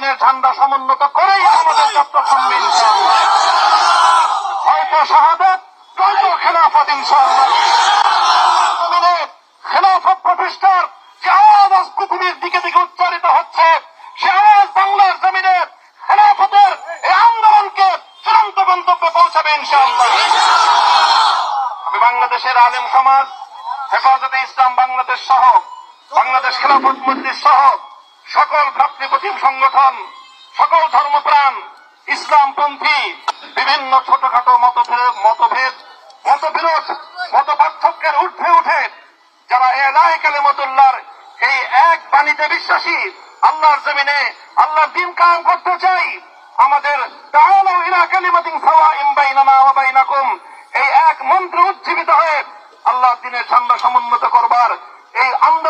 দিনের ঝান্ডা সমুন্নত করেই আমাদের থামবে হয়তো শাহাদাত নয়তো খেলাফত খেলাফত প্রতিষ্ঠার যে আওয়াজ পৃথিবীর দিকে দিকে উচ্চারিত হচ্ছে, সে আওয়াজ বাংলার জমিনে খেলাফতের এই আন্দোলনকে চূড়ান্ত গন্তব্যে পৌঁছাবে, ইনশাআল্লাহ। আমি বাংলাদেশের আলেম সমাজ, হেফাজতে ইসলাম বাংলাদেশ সহ, বাংলাদেশ খেলাফত মজলিস সহ সকল ভ্রাতৃপ্রতিম সংগঠন, সকল ধর্মপ্রাণ, ইসলামপন্থী, বিভিন্ন ছোটখাটো মতভেদ মতভেদ, মতবিরোধ মত পার্থক্যের ঊর্ধ্বে উঠে যারা এলাই কালেমতুল্লাহর এই এক বাণীতে বিশ্বাসী, আল্লাহর জমিনে আল্লাহর দিন কায়েম করতে চাই, আমাদের তাআলাউ ইলা কালিমাতিন সাওয়াইন বাইনানা ওয়া বাইনাকুম, এই এক মন্ত্র উজ্জীবিত হয়ে আল্লাহ দিনের ঝান্ডা সমুন্নত করবার এই আন্দোলন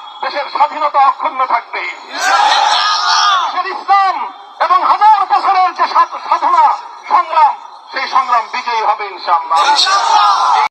দেশের স্বাধীনতা অক্ষুণ্ণ থাকবে। ইসলাম এবং হাজার বছরের যে সাধ- সাধনা, সংগ্রাম, সেই সংগ্রাম বিজয়ী হবে ইনশাল্লাহ